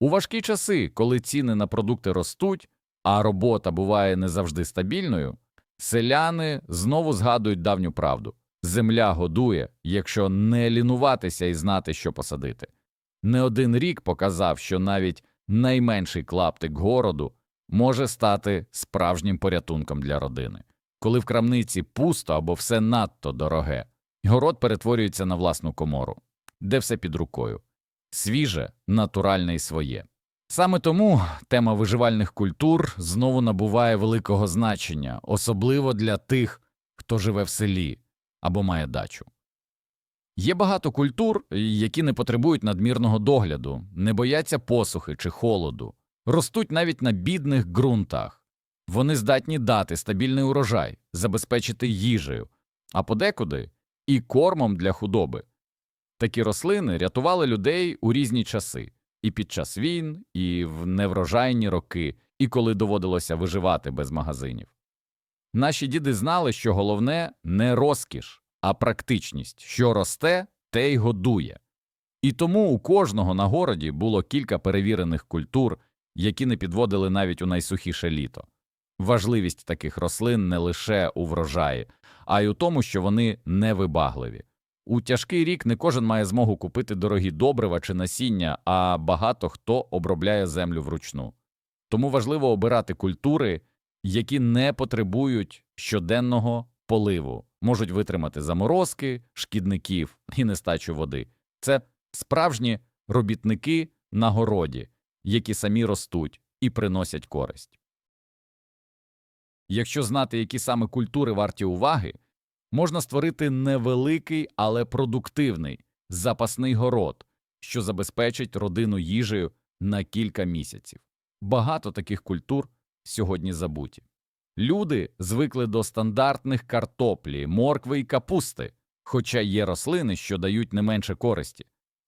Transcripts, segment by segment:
У важкі часи, коли ціни на продукти ростуть, а робота буває не завжди стабільною, селяни знову згадують давню правду земля годує, якщо не лінуватися і знати, що посадити. Не один рік показав, що навіть найменший клаптик городу може стати справжнім порятунком для родини. Коли в крамниці пусто або все надто дороге, город перетворюється на власну комору, де все під рукою свіже, натуральне і своє. Саме тому тема виживальних культур знову набуває великого значення, особливо для тих, хто живе в селі або має дачу. Є багато культур, які не потребують надмірного догляду, не бояться посухи чи холоду, ростуть навіть на бідних ґрунтах. Вони здатні дати стабільний урожай, забезпечити їжею, а подекуди і кормом для худоби. Такі рослини рятували людей у різні часи і під час війн, і в неврожайні роки, і коли доводилося виживати без магазинів. Наші діди знали, що головне не розкіш, а практичність що росте, те й годує. І тому у кожного на городі було кілька перевірених культур, які не підводили навіть у найсухіше літо. Важливість таких рослин не лише у врожаї, а й у тому, що вони невибагливі. У тяжкий рік не кожен має змогу купити дорогі добрива чи насіння, а багато хто обробляє землю вручну. Тому важливо обирати культури, які не потребують щоденного поливу, можуть витримати заморозки, шкідників і нестачу води. Це справжні робітники на городі, які самі ростуть і приносять користь. Якщо знати, які саме культури варті уваги, можна створити невеликий, але продуктивний запасний город, що забезпечить родину їжею на кілька місяців. Багато таких культур сьогодні забуті. Люди звикли до стандартних картоплі, моркви і капусти, хоча є рослини, що дають не менше користі,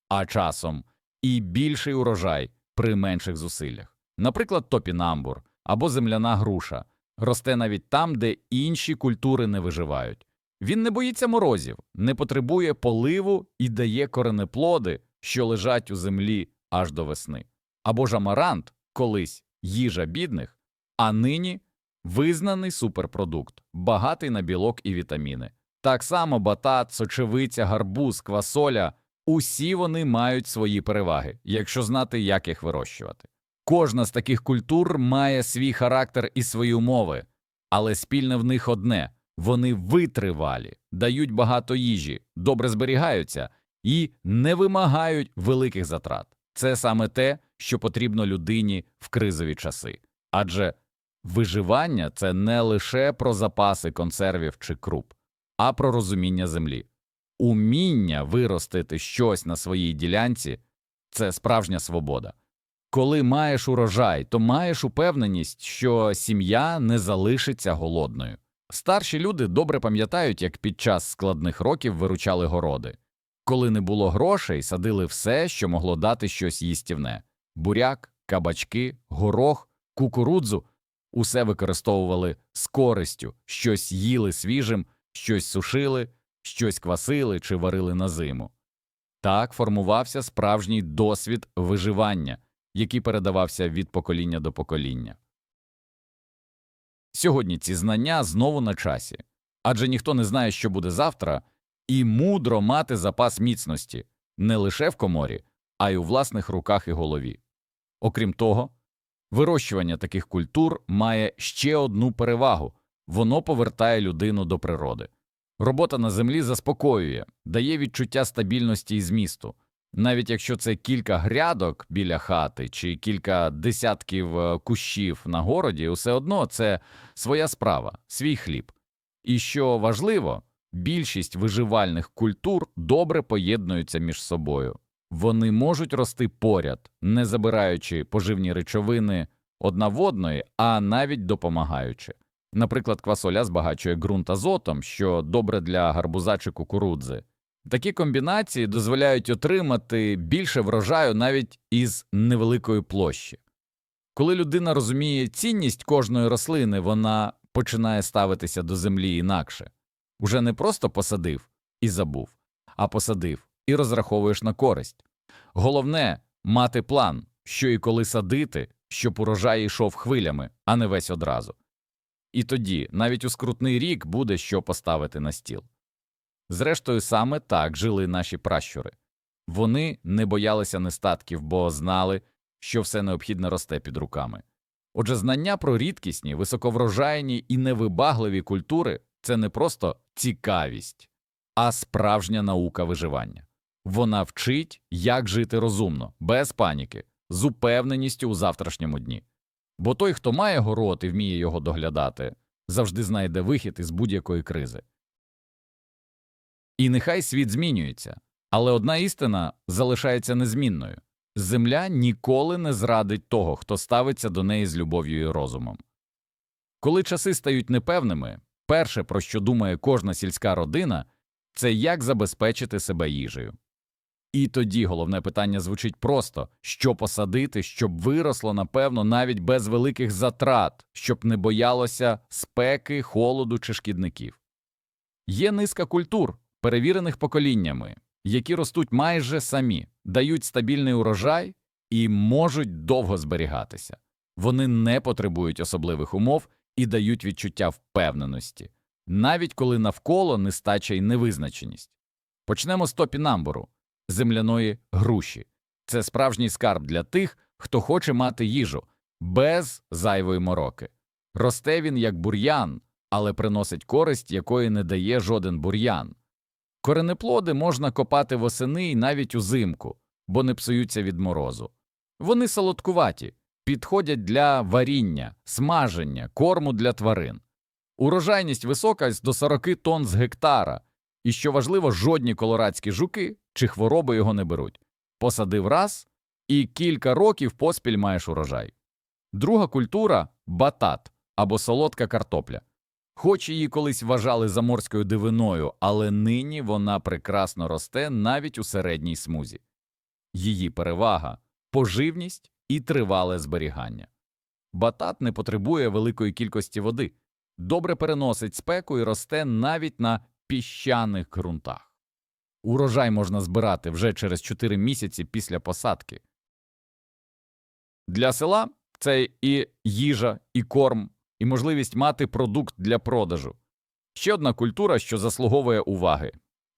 а часом і більший урожай при менших зусиллях. Наприклад, топінамбур або земляна груша росте навіть там, де інші культури не виживають. Він не боїться морозів, не потребує поливу і дає коренеплоди, що лежать у землі аж до весни. Або ж амарант колись їжа бідних, а нині визнаний суперпродукт, багатий на білок і вітаміни. Так само батат, сочевиця, гарбуз, квасоля усі вони мають свої переваги, якщо знати, як їх вирощувати. Кожна з таких культур має свій характер і свої умови, але спільне в них одне вони витривалі, дають багато їжі, добре зберігаються і не вимагають великих затрат. Це саме те, що потрібно людині в кризові часи. Адже виживання це не лише про запаси консервів чи круп, а про розуміння землі. Уміння виростити щось на своїй ділянці це справжня свобода. Коли маєш урожай, то маєш упевненість, що сім'я не залишиться голодною. Старші люди добре пам'ятають, як під час складних років виручали городи. Коли не було грошей, садили все, що могло дати щось їстівне буряк, кабачки, горох, кукурудзу усе використовували з користю, щось їли свіжим, щось сушили, щось квасили чи варили на зиму. Так формувався справжній досвід виживання, який передавався від покоління до покоління. Сьогодні ці знання знову на часі, адже ніхто не знає, що буде завтра, і мудро мати запас міцності не лише в коморі, а й у власних руках і голові. Окрім того, вирощування таких культур має ще одну перевагу воно повертає людину до природи. Робота на землі заспокоює, дає відчуття стабільності і змісту. Навіть якщо це кілька грядок біля хати чи кілька десятків е, кущів на городі, усе одно це своя справа, свій хліб. І що важливо, більшість виживальних культур добре поєднуються між собою. Вони можуть рости поряд, не забираючи поживні речовини одна в одної, а навіть допомагаючи. Наприклад, квасоля збагачує ґрунт азотом, що добре для гарбуза чи кукурудзи. Такі комбінації дозволяють отримати більше врожаю навіть із невеликої площі. Коли людина розуміє цінність кожної рослини, вона починає ставитися до землі інакше уже не просто посадив і забув, а посадив і розраховуєш на користь. Головне мати план, що і коли садити, щоб урожай йшов хвилями, а не весь одразу. І тоді навіть у скрутний рік буде що поставити на стіл. Зрештою, саме так жили наші пращури. Вони не боялися нестатків, бо знали, що все необхідне росте під руками. Отже, знання про рідкісні, високоврожайні і невибагливі культури це не просто цікавість, а справжня наука виживання. Вона вчить, як жити розумно, без паніки, з упевненістю у завтрашньому дні. Бо той, хто має город і вміє його доглядати, завжди знайде вихід із будь-якої кризи. І нехай світ змінюється, але одна істина залишається незмінною земля ніколи не зрадить того, хто ставиться до неї з любов'ю і розумом. Коли часи стають непевними, перше, про що думає кожна сільська родина, це як забезпечити себе їжею. І тоді головне питання звучить просто що посадити, щоб виросло, напевно, навіть без великих затрат, щоб не боялося спеки, холоду чи шкідників. Є низка культур, перевірених поколіннями, які ростуть майже самі, дають стабільний урожай і можуть довго зберігатися. Вони не потребують особливих умов і дають відчуття впевненості, навіть коли навколо нестача й невизначеність. Почнемо з топінамбуру земляної груші. Це справжній скарб для тих, хто хоче мати їжу без зайвої мороки. Росте він як бур'ян, але приносить користь, якої не дає жоден бур'ян. Коренеплоди можна копати восени і навіть узимку, бо не псуються від морозу. Вони солодкуваті, підходять для варіння, смаження, корму для тварин. Урожайність висока до 40 тонн з гектара, і, що важливо, жодні колорадські жуки чи хвороби його не беруть. Посадив раз і кілька років поспіль маєш урожай. Друга культура батат або солодка картопля. Хоч її колись вважали заморською дивиною, але нині вона прекрасно росте навіть у середній смузі. Її перевага поживність і тривале зберігання. Батат не потребує великої кількості води, добре переносить спеку і росте навіть на піщаних ґрунтах. Урожай можна збирати вже через 4 місяці після посадки. Для села це і їжа, і корм, і можливість мати продукт для продажу. Ще одна культура, що заслуговує уваги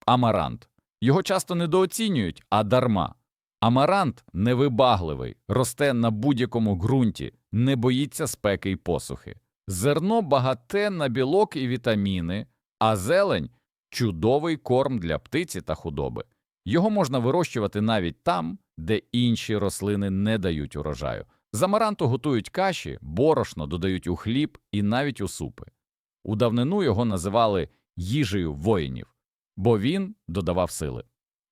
амарант. Його часто недооцінюють, а дарма. Амарант невибагливий, росте на будь-якому ґрунті, не боїться спеки й посухи. Зерно багате на білок і вітаміни, а зелень чудовий корм для птиці та худоби. Його можна вирощувати навіть там, де інші рослини не дають урожаю. З амаранту готують каші, борошно додають у хліб і навіть у супи. У давнину його називали їжею воїнів, бо він додавав сили.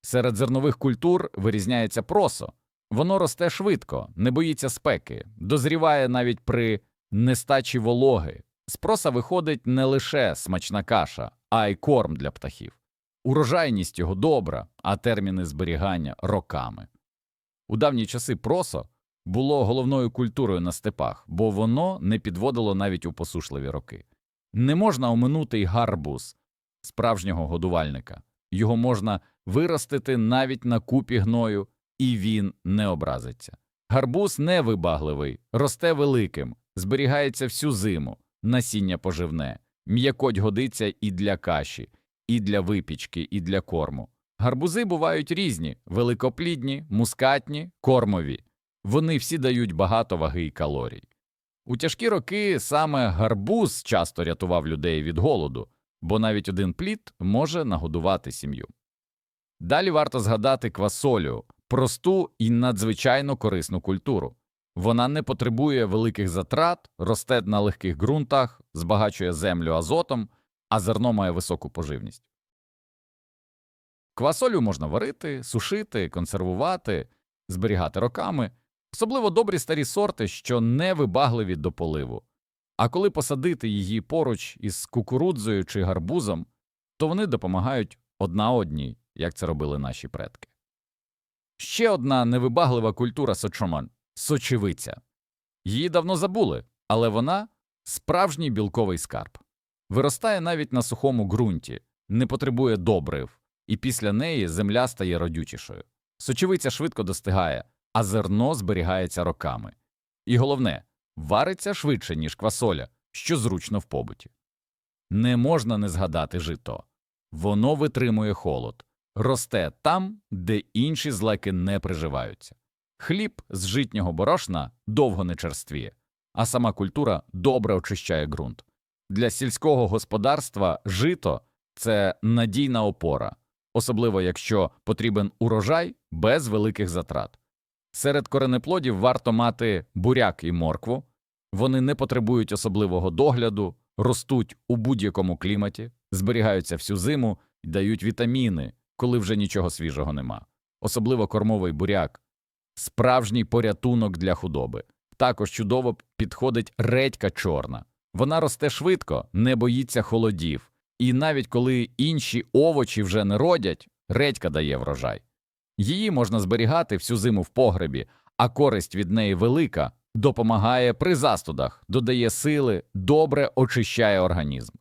Серед зернових культур вирізняється просо. Воно росте швидко, не боїться спеки, дозріває навіть при нестачі вологи. З проса виходить не лише смачна каша, а й корм для птахів. Урожайність його добра, а терміни зберігання роками. У давні часи просо було головною культурою на степах, бо воно не підводило навіть у посушливі роки. Не можна оминути й гарбуз справжнього годувальника. Його можна виростити навіть на купі гною, і він не образиться. Гарбуз невибагливий, росте великим, зберігається всю зиму, насіння поживне, м'якоть годиться і для каші, і для випічки, і для корму. Гарбузи бувають різні великоплідні, мускатні, кормові. Вони всі дають багато ваги і калорій. У тяжкі роки саме гарбуз часто рятував людей від голоду, бо навіть один плід може нагодувати сім'ю. Далі варто згадати квасолю просту і надзвичайно корисну культуру. Вона не потребує великих затрат, росте на легких ґрунтах, збагачує землю азотом, а зерно має високу поживність. Квасолю можна варити, сушити, консервувати, зберігати роками, особливо добрі старі сорти, що не вибагливі до поливу. А коли посадити її поруч із кукурудзою чи гарбузом, то вони допомагають одна одній, як це робили наші предки. Ще одна невибаглива культура сочоман сочевиця. Її давно забули, але вона справжній білковий скарб. Виростає навіть на сухому ґрунті, не потребує добрив, і після неї земля стає родючішою. Сочевиця швидко достигає, а зерно зберігається роками. І головне, вариться швидше, ніж квасоля, що зручно в побуті. Не можна не згадати жито. Воно витримує холод, росте там, де інші злеки не приживаються. Хліб з житнього борошна довго не черствіє, а сама культура добре очищає ґрунт. Для сільського господарства жито це надійна опора, особливо якщо потрібен урожай без великих затрат. Серед коренеплодів варто мати буряк і моркву, вони не потребують особливого догляду, ростуть у будь-якому кліматі, зберігаються всю зиму і дають вітаміни, коли вже нічого свіжого нема. Особливо кормовий буряк справжній порятунок для худоби. Також чудово підходить редька чорна. Вона росте швидко, не боїться холодів, і навіть коли інші овочі вже не родять, редька дає врожай. Її можна зберігати всю зиму в погребі, а користь від неї велика, допомагає при застудах, додає сили, добре очищає організм.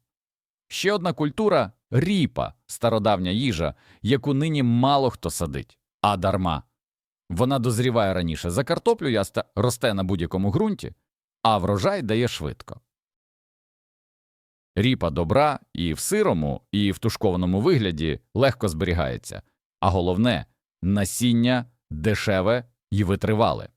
Ще одна культура ріпа, стародавня їжа, яку нині мало хто садить, а дарма. Вона дозріває раніше за картоплю, яста росте на будь-якому ґрунті, а врожай дає швидко. Ріпа добра і в сирому, і в тушкованому вигляді легко зберігається, а головне насіння дешеве і витривале.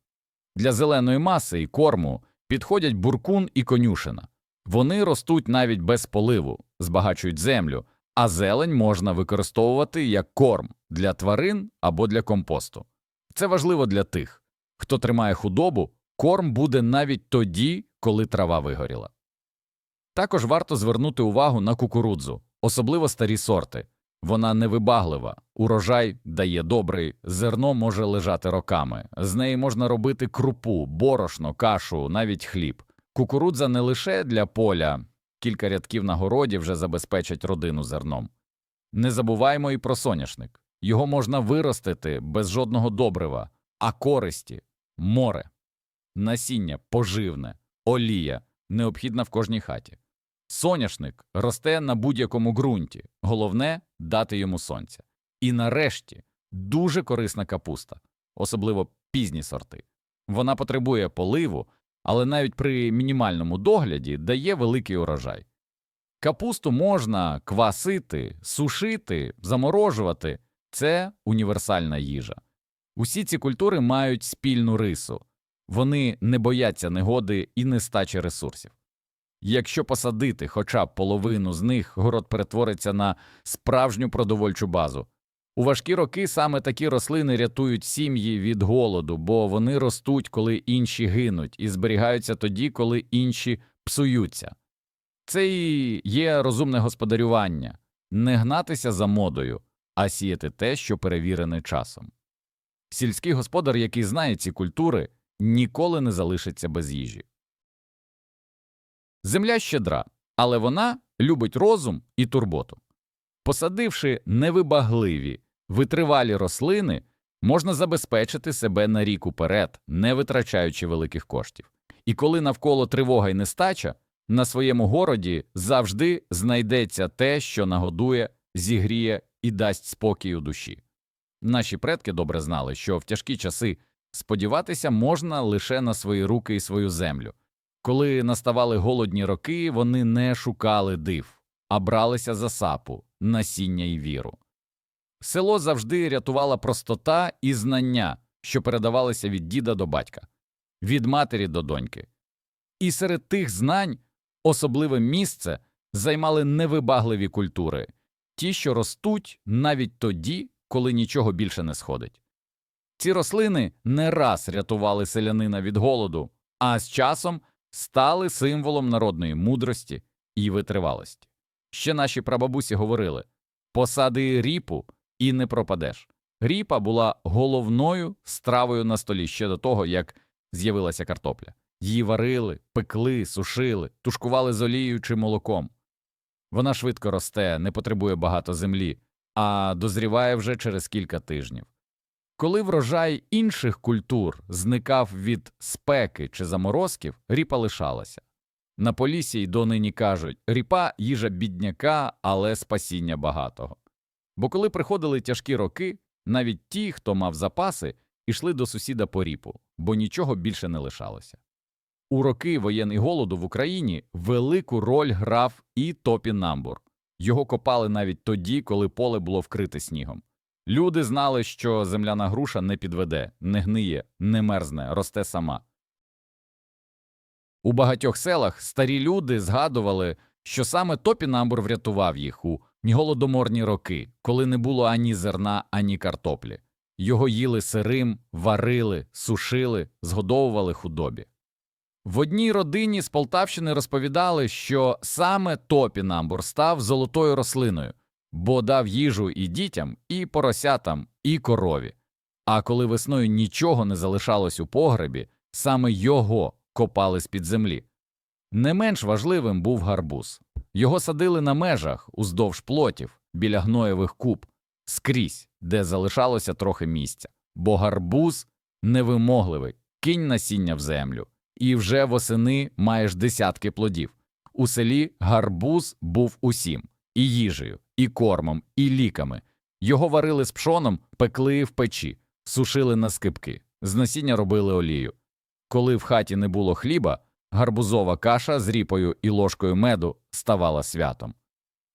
Для зеленої маси і корму підходять буркун і конюшина. Вони ростуть навіть без поливу, збагачують землю, а зелень можна використовувати як корм для тварин або для компосту. Це важливо для тих, хто тримає худобу, корм буде навіть тоді, коли трава вигоріла. Також варто звернути увагу на кукурудзу, особливо старі сорти. Вона невибаглива, урожай дає добрий, зерно може лежати роками, з неї можна робити крупу, борошно, кашу, навіть хліб. Кукурудза не лише для поля, кілька рядків на городі вже забезпечать родину зерном. Не забуваймо і про соняшник. Його можна виростити без жодного добрива, а користі море, насіння поживне, олія необхідна в кожній хаті. Соняшник росте на будь-якому ґрунті, головне дати йому сонця. І нарешті дуже корисна капуста, особливо пізні сорти. Вона потребує поливу, але навіть при мінімальному догляді дає великий урожай. Капусту можна квасити, сушити, заморожувати це універсальна їжа. Усі ці культури мають спільну рису вони не бояться негоди і нестачі ресурсів. Якщо посадити хоча б половину з них, город перетвориться на справжню продовольчу базу. У важкі роки саме такі рослини рятують сім'ї від голоду, бо вони ростуть, коли інші гинуть, і зберігаються тоді, коли інші псуються. Це і є розумне господарювання не гнатися за модою, а сіяти те, що перевірене часом. Сільський господар, який знає ці культури, ніколи не залишиться без їжі. Земля щедра, але вона любить розум і турботу. Посадивши невибагливі, витривалі рослини, можна забезпечити себе на рік уперед, не витрачаючи великих коштів. І коли навколо тривога й нестача, на своєму городі завжди знайдеться те, що нагодує, зігріє і дасть спокій у душі. Наші предки добре знали, що в тяжкі часи сподіватися можна лише на свої руки і свою землю. Коли наставали голодні роки, вони не шукали див, а бралися за сапу, насіння і віру. Село завжди рятувала простота і знання, що передавалися від діда до батька, від матері до доньки. І серед тих знань особливе місце займали невибагливі культури, ті, що ростуть навіть тоді, коли нічого більше не сходить. Ці рослини не раз рятували селянина від голоду, а з часом стали символом народної мудрості і витривалості. Ще наші прабабусі говорили посади ріпу і не пропадеш. Ріпа була головною стравою на столі ще до того, як з'явилася картопля. Її варили, пекли, сушили, тушкували з олією чи молоком. Вона швидко росте, не потребує багато землі, а дозріває вже через кілька тижнів. Коли врожай інших культур зникав від спеки чи заморозків, ріпа лишалася. На полісі й донині кажуть ріпа їжа бідняка, але спасіння багатого. Бо коли приходили тяжкі роки, навіть ті, хто мав запаси, ішли до сусіда по ріпу, бо нічого більше не лишалося. У роки воєнний голоду в Україні велику роль грав і топінамбур. Його копали навіть тоді, коли поле було вкрите снігом. Люди знали, що земляна груша не підведе, не гниє, не мерзне, росте сама. У багатьох селах старі люди згадували, що саме топінамбур врятував їх у голодоморні роки, коли не було ані зерна, ані картоплі. Його їли сирим, варили, сушили, згодовували худобі. В одній родині з Полтавщини розповідали, що саме топінамбур став золотою рослиною, бо дав їжу і дітям, і поросятам, і корові. А коли весною нічого не залишалось у погребі, саме його копали з-під землі. Не менш важливим був гарбуз. Його садили на межах, уздовж плотів, біля гноєвих куб, скрізь, де залишалося трохи місця, бо гарбуз невимогливий, кинь насіння в землю, і вже восени маєш десятки плодів. У селі гарбуз був усім і їжею, і кормом, і ліками. Його варили з пшоном, пекли в печі, сушили на скипки, з насіння робили олію. Коли в хаті не було хліба, гарбузова каша з ріпою і ложкою меду ставала святом.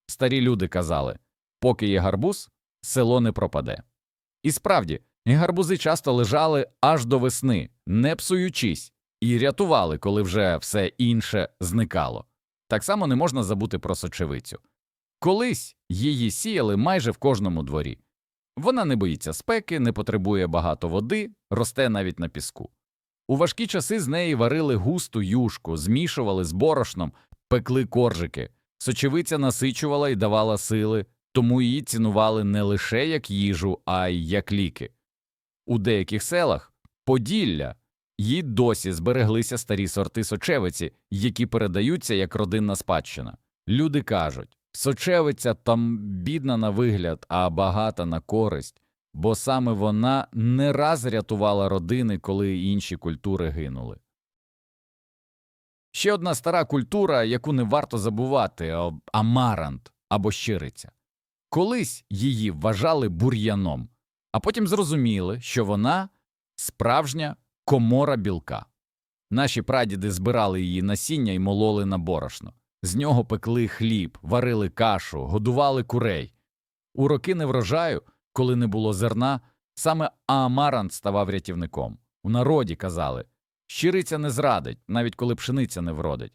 Старі люди казали поки є гарбуз, село не пропаде. І справді, гарбузи часто лежали аж до весни, не псуючись, і рятували, коли вже все інше зникало. Так само не можна забути про сочевицю. Колись її сіяли майже в кожному дворі. Вона не боїться спеки, не потребує багато води, росте навіть на піску. У важкі часи з неї варили густу юшку, змішували з борошном, пекли коржики. Сочевиця насичувала і давала сили, тому її цінували не лише як їжу, а й як ліки. У деяких селах Поділля їй досі збереглися старі сорти сочевиці, які передаються як родинна спадщина. Люди кажуть, сочевиця там бідна на вигляд, а багата на користь, бо саме вона не раз рятувала родини, коли інші культури гинули. Ще одна стара культура, яку не варто забувати амарант або щириця. Колись її вважали бур'яном, а потім зрозуміли, що вона справжня комора білка. Наші прадіди збирали її насіння і мололи на борошно. З нього пекли хліб, варили кашу, годували курей. У роки неврожаю, коли не було зерна, саме амарант ставав рятівником. У народі казали щириця не зрадить, навіть коли пшениця не вродить.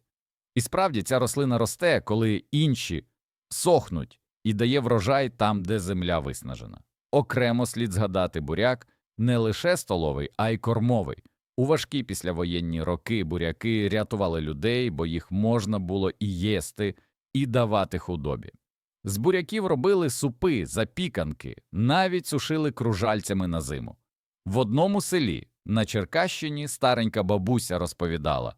І справді ця рослина росте, коли інші сохнуть і дає врожай там, де земля виснажена. Окремо слід згадати буряк не лише столовий, а й кормовий. У важкі післявоєнні роки буряки рятували людей, бо їх можна було і їсти, і давати худобі. З буряків робили супи, запіканки, навіть сушили кружальцями на зиму. В одному селі на Черкащині старенька бабуся розповідала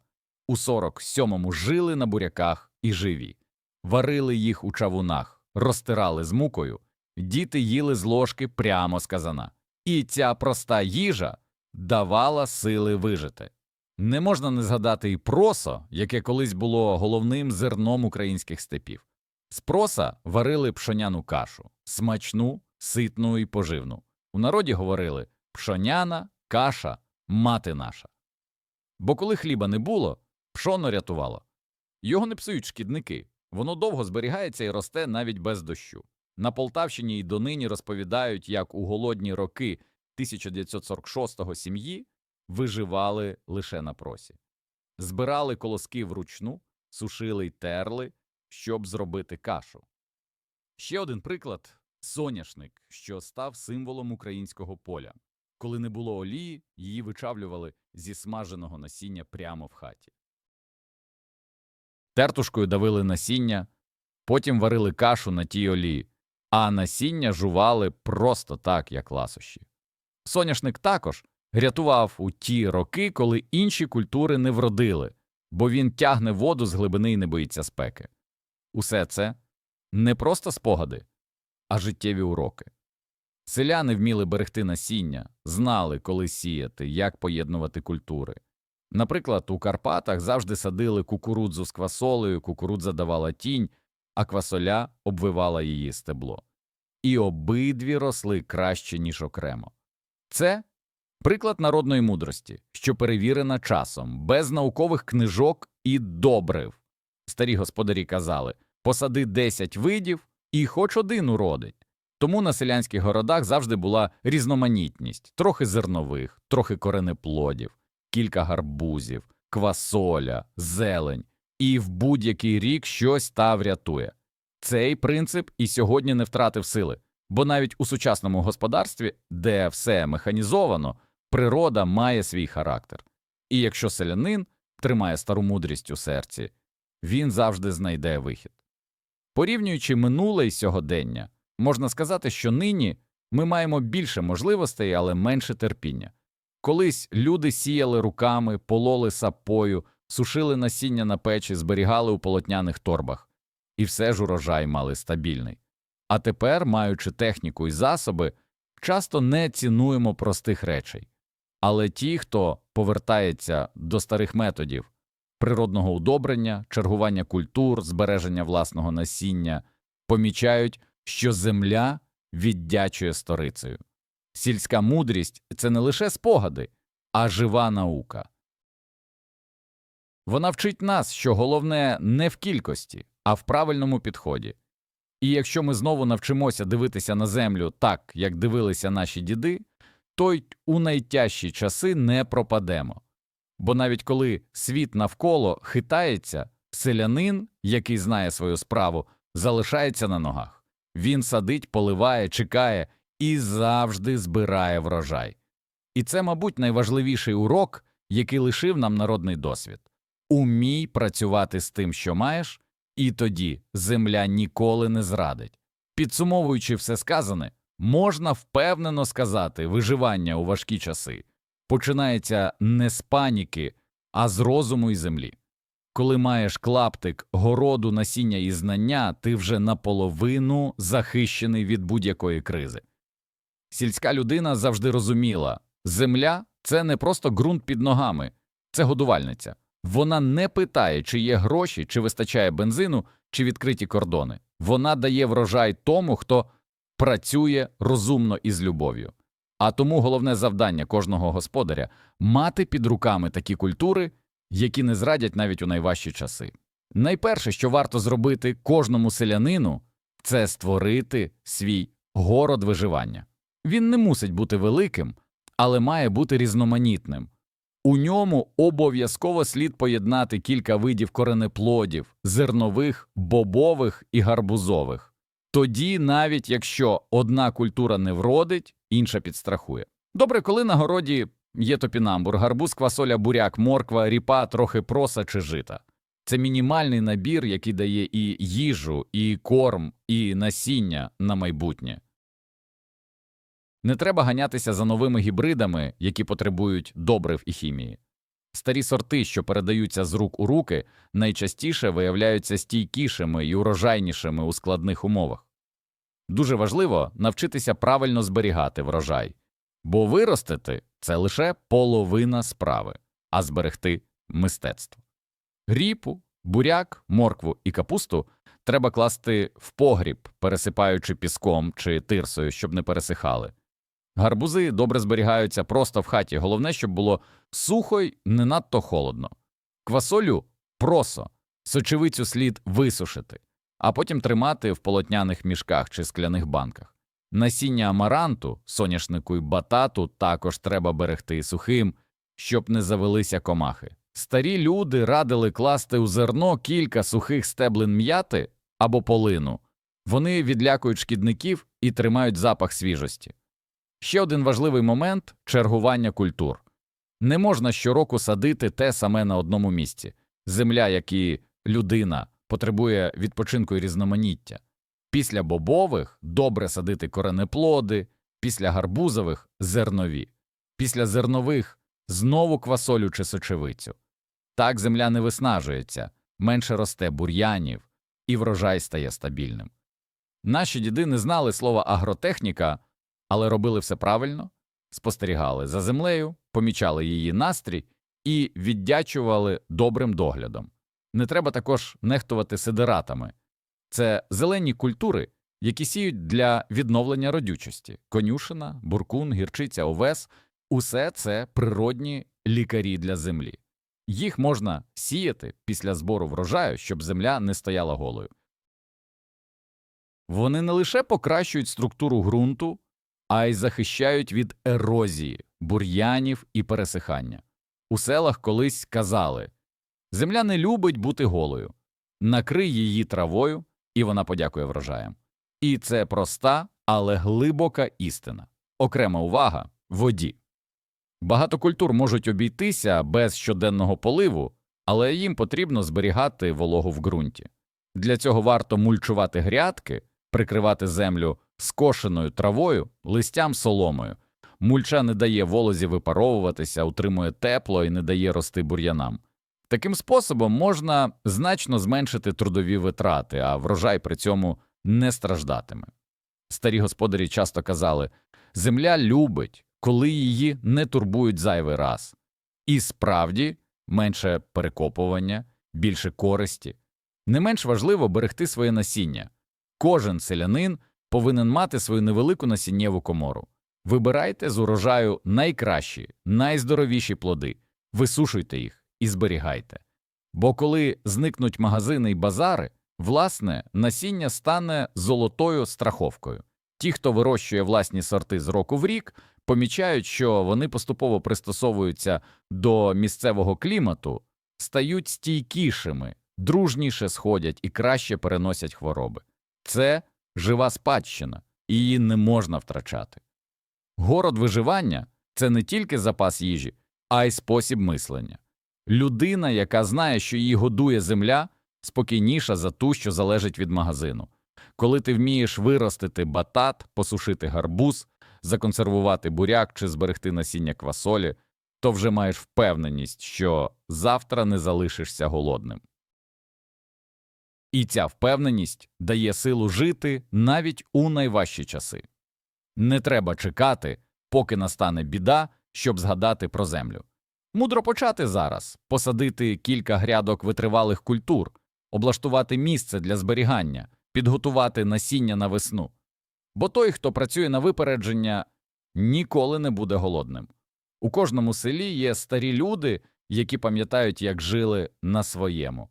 у 47-му жили на буряках і живі, варили їх у чавунах, розтирали з мукою, діти їли з ложки прямо з казана. І ця проста їжа давала сили вижити. Не можна не згадати і просо, яке колись було головним зерном українських степів. З проса варили пшоняну кашу, смачну, ситну і поживну. У народі говорили пшоняна, каша, мати наша. Бо коли хліба не було, пшоно рятувало. Його не псують шкідники, воно довго зберігається і росте навіть без дощу. На Полтавщині й донині розповідають, як у голодні роки 1946-го сім'ї виживали лише на просі. Збирали колоски вручну, сушили й терли, щоб зробити кашу. Ще один приклад соняшник, що став символом українського поля. Коли не було олії, її вичавлювали зі смаженого насіння прямо в хаті. Тертушкою давили насіння, потім варили кашу на тій олії, а насіння жували просто так, як ласощі. Соняшник також рятував у ті роки, коли інші культури не вродили, бо він тягне воду з глибини і не боїться спеки. Усе це не просто спогади, а життєві уроки. Селяни вміли берегти насіння, знали, коли сіяти, як поєднувати культури. Наприклад, у Карпатах завжди садили кукурудзу з квасолею, кукурудза давала тінь, а квасоля обвивала її стебло. І обидві росли краще, ніж окремо. Це Приклад народної мудрості, що перевірена часом, без наукових книжок і добрив. Старі господарі казали посади 10 видів і хоч один уродить. Тому на селянських городах завжди була різноманітність трохи зернових, трохи коренеплодів, кілька гарбузів, квасоля, зелень, і в будь-який рік щось та врятує. Цей принцип і сьогодні не втратив сили, бо навіть у сучасному господарстві, де все механізовано, природа має свій характер. І якщо селянин тримає стару мудрість у серці, він завжди знайде вихід. Порівнюючи минуле і сьогодення, можна сказати, що нині ми маємо більше можливостей, але менше терпіння. Колись люди сіяли руками, пололи сапою, сушили насіння на печі, зберігали у полотняних торбах, і все ж урожай мали стабільний. А тепер, маючи техніку і засоби, часто не цінуємо простих речей. Але ті, хто повертається до старих методів природного удобрення, чергування культур, збереження власного насіння, помічають, що земля віддячує сторицею. Сільська мудрість це не лише спогади, а жива наука. Вона вчить нас, що головне не в кількості, а в правильному підході. І якщо ми знову навчимося дивитися на землю так, як дивилися наші діди, то й у найтяжчі часи не пропадемо. Бо навіть коли світ навколо хитається, селянин, який знає свою справу, залишається на ногах. Він садить, поливає, чекає і завжди збирає врожай. І це, мабуть, найважливіший урок, який лишив нам народний досвід. Умій працювати з тим, що маєш, і тоді земля ніколи не зрадить. Підсумовуючи все сказане, можна впевнено сказати, виживання у важкі часи починається не з паніки, а з розуму і землі. Коли маєш клаптик, городу, насіння і знання, ти вже наполовину захищений від будь-якої кризи. Сільська людина завжди розуміла земля це не просто ґрунт під ногами, це годувальниця. Вона не питає, чи є гроші, чи вистачає бензину, чи відкриті кордони. Вона дає врожай тому, хто працює розумно і з любов'ю. А тому головне завдання кожного господаря мати під руками такі культури, які не зрадять навіть у найважчі часи. Найперше, що варто зробити кожному селянину, це створити свій город виживання. Він не мусить бути великим, але має бути різноманітним. У ньому обов'язково слід поєднати кілька видів коренеплодів, зернових, бобових і гарбузових. Тоді, навіть якщо одна культура не вродить, інша підстрахує. Добре, коли на городі є топінамбур, гарбуз, квасоля, буряк, морква, ріпа, трохи проса чи жита. Це мінімальний набір, який дає і їжу, і корм, і насіння на майбутнє. Не треба ганятися за новими гібридами, які потребують добрив і хімії. Старі сорти, що передаються з рук у руки, найчастіше виявляються стійкішими і урожайнішими у складних умовах. Дуже важливо навчитися правильно зберігати врожай, бо виростити це лише половина справи, а зберегти мистецтво. Гріпу, буряк, моркву і капусту треба класти в погріб, пересипаючи піском чи тирсою, щоб не пересихали. Гарбузи добре зберігаються просто в хаті, головне, щоб було сухо й не надто холодно. Квасолю просо, сочевицю слід висушити, а потім тримати в полотняних мішках чи скляних банках. Насіння амаранту, соняшнику й батату також треба берегти сухим, щоб не завелися комахи. Старі люди радили класти у зерно кілька сухих стеблин м'яти або полину. Вони відлякують шкідників і тримають запах свіжості. Ще один важливий момент чергування культур. Не можна щороку садити те саме на одному місці. Земля, як і людина, потребує відпочинку і різноманіття. Після бобових добре садити коренеплоди, після гарбузових зернові, після зернових знову квасолю чи сочевицю. Так земля не виснажується, менше росте бур'янів, і врожай стає стабільним. Наші діди не знали слова агротехніка але робили все правильно, спостерігали за землею, помічали її настрій і віддячували добрим доглядом. Не треба також нехтувати сидератами це зелені культури, які сіють для відновлення родючості конюшина, буркун, гірчиця, овес. Усе це природні лікарі для землі. Їх можна сіяти після збору врожаю, щоб земля не стояла голою. Вони не лише покращують структуру ґрунту, а й захищають від ерозії, бур'янів і пересихання. У селах колись казали земля не любить бути голою, накрий її травою, і вона подякує врожаям. І це проста, але глибока істина. Окрема увага воді. Багато культур можуть обійтися без щоденного поливу, але їм потрібно зберігати вологу в ґрунті. Для цього варто мульчувати грядки, прикривати землю скошеною травою, листям соломою. Мульча не дає волозі випаровуватися, утримує тепло і не дає рости бур'янам. Таким способом можна значно зменшити трудові витрати, а врожай при цьому не страждатиме. Старі господарі часто казали земля любить, коли її не турбують зайвий раз. І справді менше перекопування, більше користі. Не менш важливо берегти своє насіння. Кожен селянин повинен мати свою невелику насіннєву комору. Вибирайте з урожаю найкращі, найздоровіші плоди, висушуйте їх і зберігайте. Бо коли зникнуть магазини й базари, власне насіння стане золотою страховкою. Ті, хто вирощує власні сорти з року в рік, помічають, що вони поступово пристосовуються до місцевого клімату, стають стійкішими, дружніше сходять і краще переносять хвороби. Це жива спадщина, і її не можна втрачати. Город виживання це не тільки запас їжі, а й спосіб мислення. Людина, яка знає, що її годує земля, спокійніша за ту, що залежить від магазину. Коли ти вмієш виростити батат, посушити гарбуз, законсервувати буряк чи зберегти насіння квасолі, то вже маєш впевненість, що завтра не залишишся голодним. І ця впевненість дає силу жити навіть у найважчі часи. Не треба чекати, поки настане біда, щоб згадати про землю. Мудро почати зараз, посадити кілька грядок витривалих культур, облаштувати місце для зберігання, підготувати насіння на весну. Бо той, хто працює на випередження, ніколи не буде голодним. У кожному селі є старі люди, які пам'ятають, як жили на своєму.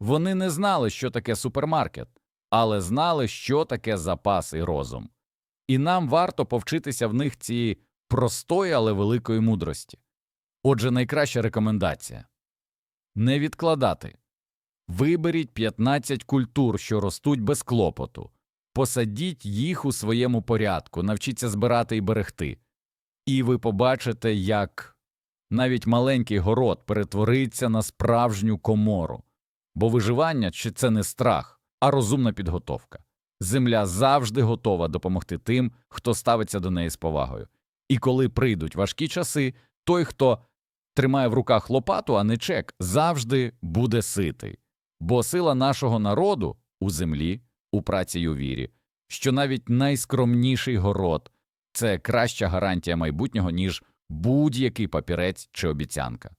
Вони не знали, що таке супермаркет, але знали, що таке запас і розум. І нам варто повчитися в них цієї простої, але великої мудрості. Отже, найкраща рекомендація не відкладати. Виберіть 15 культур, що ростуть без клопоту, посадіть їх у своєму порядку, навчіться збирати і берегти. І ви побачите, як навіть маленький город перетвориться на справжню комору. Бо виживання чи це не страх, а розумна підготовка. Земля завжди готова допомогти тим, хто ставиться до неї з повагою. І коли прийдуть важкі часи, той, хто тримає в руках лопату, а не чек, завжди буде ситий. Бо сила нашого народу у землі, у праці й у вірі, що навіть найскромніший город це краща гарантія майбутнього, ніж будь-який папірець чи обіцянка.